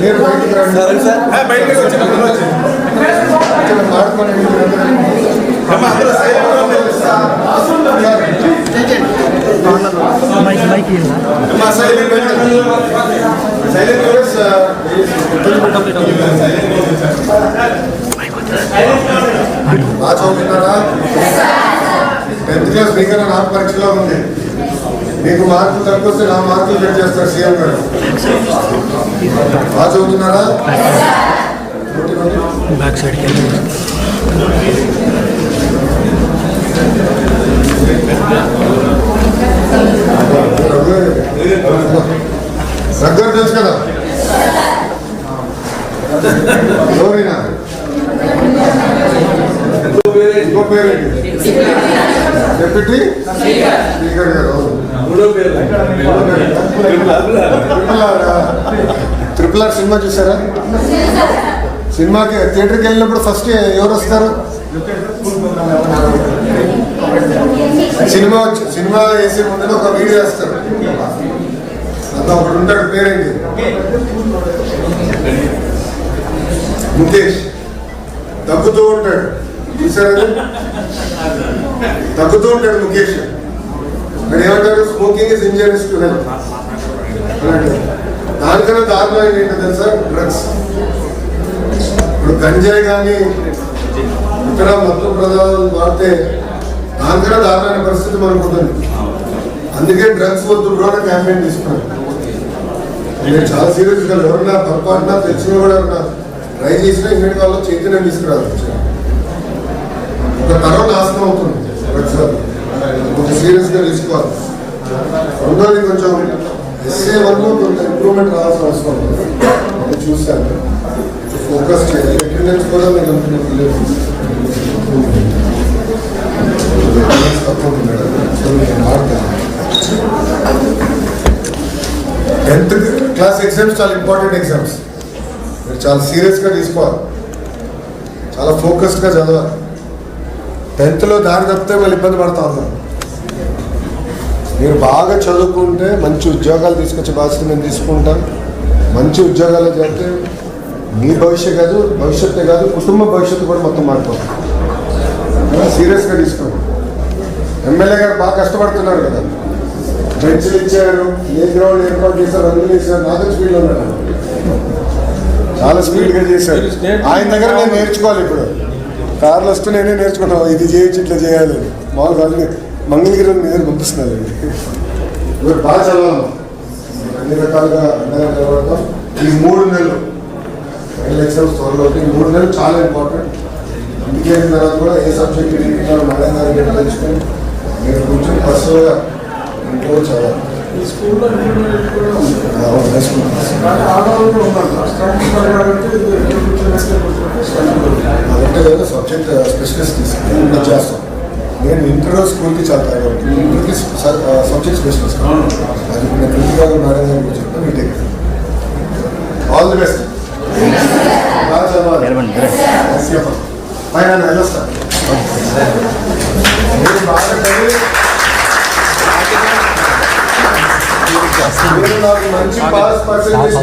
మీరు బయటికి రండి. ఇక్కడ మాట్లాడండి బాగా చదువుతున్నారా టెన్త్ క్లాస్ మీకన్నా నాకు పరీక్షలో ఉంది. మీకు మార్కులు తక్కువ వస్తే నా మార్కులు చెక్ చేస్తారు సీఎం గారు బాగా చదువుతున్నారా బ్యాక్ సైడ్కి వెళ్ళి దగ్గర తెలుసు కదా ఎవరైనా ఇంకో పేరేంటి డెప్యూటీ స్పీకర్ గారు ట్రిపుల్ ఆర్ సినిమా చూసారా? సినిమాకి థియేటర్కి వెళ్ళినప్పుడు ఫస్ట్ ఎవరు వస్తారు? సినిమా వచ్చి సినిమా వేసే ముందు ఒక వీడియో వేస్తారు. అంత ఒకడు ఉంటాడు పేరేంటి? ముఖేష్. తగ్గుతూ ఉంటాడు. చూసారా తగ్గుతూ ఉంటాడు ముఖేష్. మరి ఏమంటారు? Smoking is injuries to health. దానికన్నా దారుణం ఏంటో తెలుసా? డ్రగ్స్. ఇప్పుడు గంజాయి కానీ ఇతర మత్తు పదార్థాలు వాడితే దానికన్నా దారుణమైన పరిస్థితి మనకు ఉంటుంది. అందుకే డ్రగ్స్ వద్దు బ్రో అని క్యాంపెయిన్ తీసుకున్నాను. నేను చాలా సీరియస్గా ఎవరన్నా పొరపాటున తెలిసిన కూడా ఎవరన్నా ట్రై చేసినా ఇమ్మీడియట్ వాళ్ళు చైతన్యం తీసుకురావాలి ఒక తరం నాశనం అవుతుంది డ్రగ్స్ వల్ల. కొంచెం సీరియస్గా తీసుకోవాలి రెండోది కొంచెం ఎస్ఏ వన్ కొంచెం ఇంప్రూవ్మెంట్ రావాల్సిన అవసరం ఉంది అది చూశాను ఫోకస్ చేయాలి అటెండెన్స్ కూడా నేను అనుకున్నాను తక్కువ ఉంది మేడం సో నేను మారుతాను టెన్త్ క్లాస్ ఎగ్జామ్స్ చాలా ఇంపార్టెంట్ ఎగ్జామ్స్ మీరు చాలా సీరియస్గా తీసుకోవాలి చాలా ఫోకస్డ్గా చదవాలి టెన్త్లో దారి తప్పితే మళ్ళీ ఇబ్బంది పడతా ఉన్నాం మీరు బాగా చదువుకుంటే మంచి ఉద్యోగాలు తీసుకొచ్చే బాధ్యత నేను తీసుకుంటాను. మంచి ఉద్యోగాలు చేస్తే మీ భవిష్యత్ కాదు భవిష్యత్తే కాదు కుటుంబ భవిష్యత్తు కూడా మొత్తం మారిపోతుంది. సీరియస్గా తీసుకోండి. ఎమ్మెల్యే గారు బాగా కష్టపడుతున్నారు కదా. బెంచ్లు ఇచ్చారు ఏ గ్రౌండ్ ఏర్పాటు చేశారు అందులో ఇచ్చారు నాతో స్పీడ్లో ఉన్నాడు చాలా స్పీడ్గా చేశారు. ఆయన దగ్గర నేను నేర్చుకోవాలి ఇప్పుడు. కార్లు వస్తూ నేనే నేర్చుకుంటాను. ఇది చేయొచ్చు ఇట్లా చేయాలి. మామూలుగా అన్ని మంగళగిరి నేను పంపిస్తున్నాను మీరు బాగా చదవాలి. అన్ని రకాలుగా అండగా నిలబడతాం ఈ మూడు నెలలు. ఫైనల్ ఎగ్జామ్స్ త్వరలో మూడు నెలలు చాలా ఇంపార్టెంట్ ఇంటికి వెళ్ళిన తర్వాత కూడా ఏ సబ్జెక్ట్ మేడం గారు ఏంటో తెలుసుకొని మీరు కూర్చొని పర్సనల్గా ఇంట్లో చదవాలి. అదంటే కదా సబ్జెక్ట్ స్పెషలిస్ట్ తీసుకుని చేస్తాం నేను ఇంటర్ స్కూల్కి ఇంగ్లీష్ సబ్జెక్ట్ స్పెషలిస్ట్ అది ఇప్పుడు నేను ప్రిన్సిపాల్ మేడం చెప్తాను మంచి పాస్ పర్సెంటేజ్